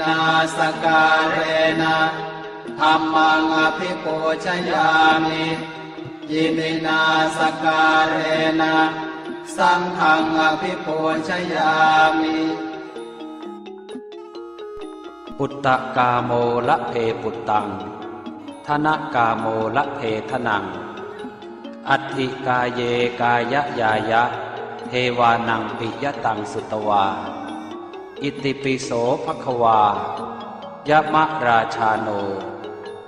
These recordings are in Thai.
นาสการเรนะธรรมังอภิปูชยามิยิมินาสการเรนะสังฆังอภิปูชยามิปุตตะกาโมละเพปุตตังธนกาโมละเพทนัง อัติกาเยกายะยายะ เทวานังปิยตังสุตวา อิติปิโสภควายะมะราชาโน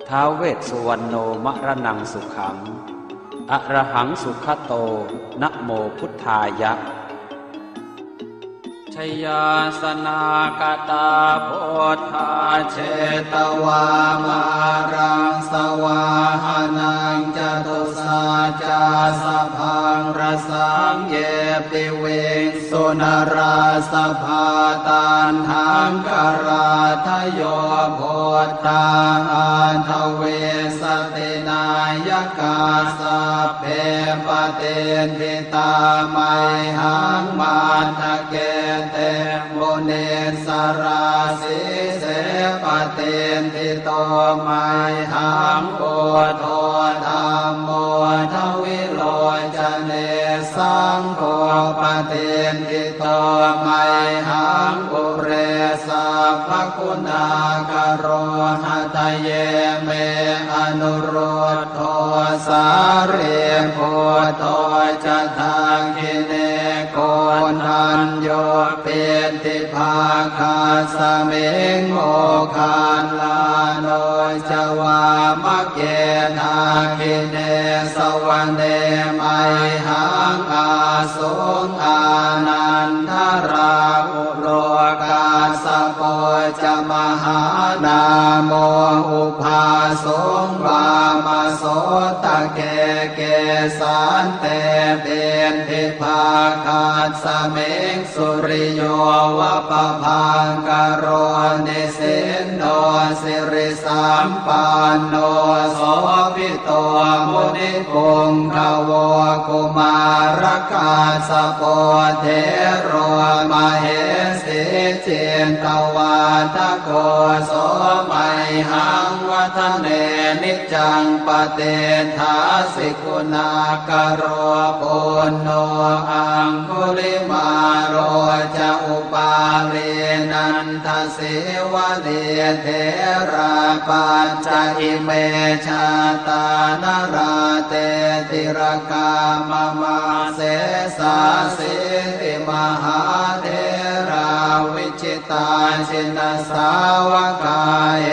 ท้าเวสสุวรรณโนมะระนังสุขังอะระหังสุขโตนะโมพุทธายะ ชยาสนากตาโพธาเชตวามารังสวาหานังจตุสาจาสะพังร สังเยปิเวงสุนราสภาตานหังกราทโยโพธาอันทเวสตินายกาสเพปเตนทิตาไมหังมาทะเกเตมุเนสราสิเสปเตนทิโตไมหังโอโท สัพพคุณากโรหตเยเมอนุโรธโทสาเรโพโตจะทางกิเนโกนันโยเป็นทิภาคาสเมงโมคาลาโนจวามะเกนาคิเนสวรรเนไมหังอาสุงอานันทราอุโลกา สโปจะมหานาโมอุภาสงวามาโสตะเกเกสันเตเป็นทิภาคาสเมงสุริโยวะปะพังกโรนิสินโนสิริสัมปันโนโสภิโตมุนิปุงขวกุมารกาสโปเทโรมาเห เจนตวาทโกโสไมหังวัฒเนนิจังปเตทาสิกุณากโรปุณโนอังคุลิมาโรจะอุปาเลนันทเสวะเดเทราปัญจอิเมชาตานราเตติรกามมาเสสาสิติมหาเท จิตาชินสาวกายเอ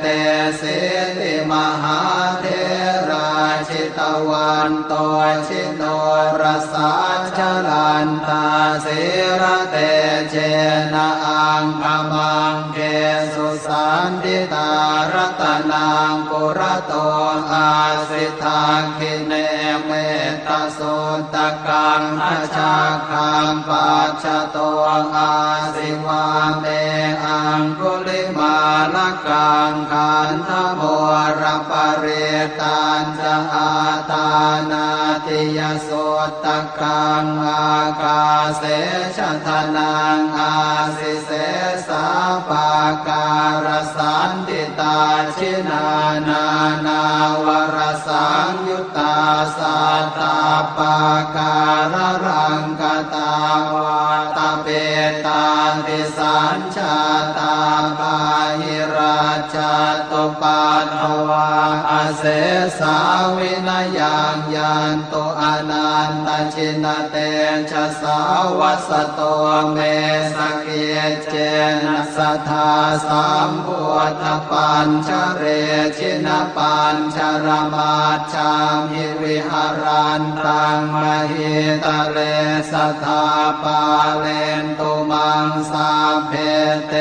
เตสิติมหาเทราชิตวันโตชิโนรสาชลันตาสิระเตเจนะอังคมังเกสุสันติตารตนังปุระโตอาสิทาคิเนเมตตาสุต กังอาชาคังปัจจโตอาสิวาเมอังคุลิมาลกังขันธโมรปเรตันจะอาตานาติยสุตกังอากาเสชทนังอาสิเสสาปาการสันติตา ชินานานาวรสังยุตตาสัตตาปาการรังกตาวาตาเปตาติสัญชาตาปาหิราชาตุปันภวาอาเสสาวินายังยันโตอนันตชินเตชะสาวัสโตเมสกเกเจ ทาสามปวตปัญชเรชินปัญชรมาชามิวิหารันตังมหิตเลสัทาปาเลนตุมังสาเพเต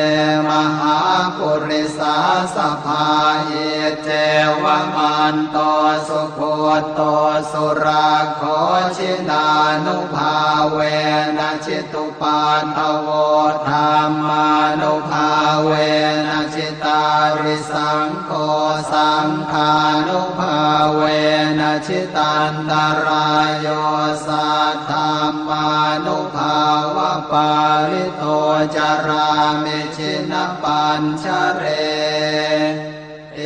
มหา ปุริสาสภาเยเจวมันโตสุโคตโสุราโคชินานุภาเวนะชิตุปาทโวธรรมานุภาเวนะชิตาริสังโฆสังฆานุภาเวนะชิตันตรายโยสัทธรรมา ปาลิโตจาราเมชินปัญชเรเอ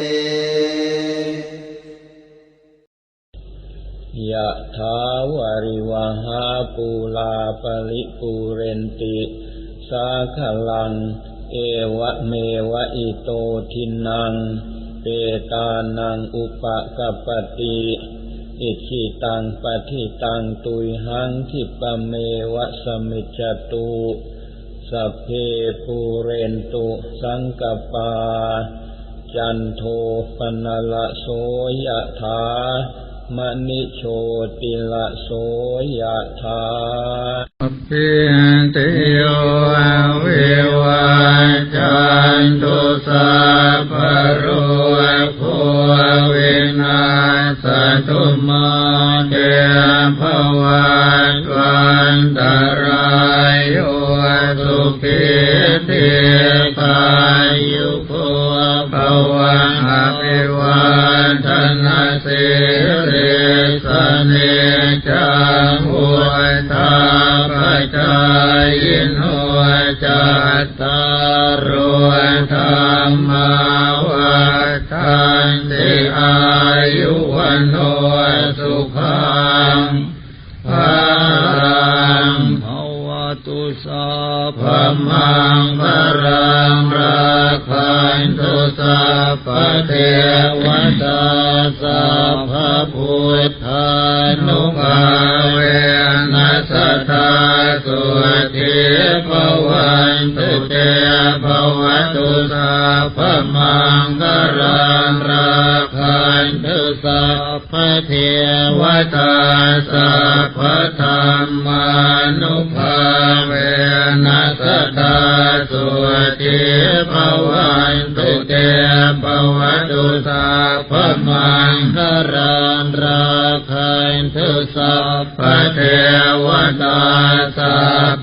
ยะถาวาริวหาปูลาปริปูเรนติสาขลัง เอวะเมวะอิโตทินัง เปตานังอุปกปปติ อิชิตังปฏิตังตุยหังคิปะเมวะสมิจตุสัพเพปูเรนตุสังกปา จันโทปนละโสยะถามณิโชติละโสยะถาพิติโย จายโนจัตตารโธรรมาวัฏันติอายุวันโนสุขังภาลังภวตุสัพมังคารังรักขันตุสัพเทวตาสัพพะพุทธานุภาเว นัสสทธาสุติภวันตุเตภวตุสัพมังคารังรักขันตุสัพพเทวตาสัพธรรมานุภาเวนัสสทธาสุติภวัน เตปวัตุสาพมังคารันราคันทุสัพเทวตาสัพ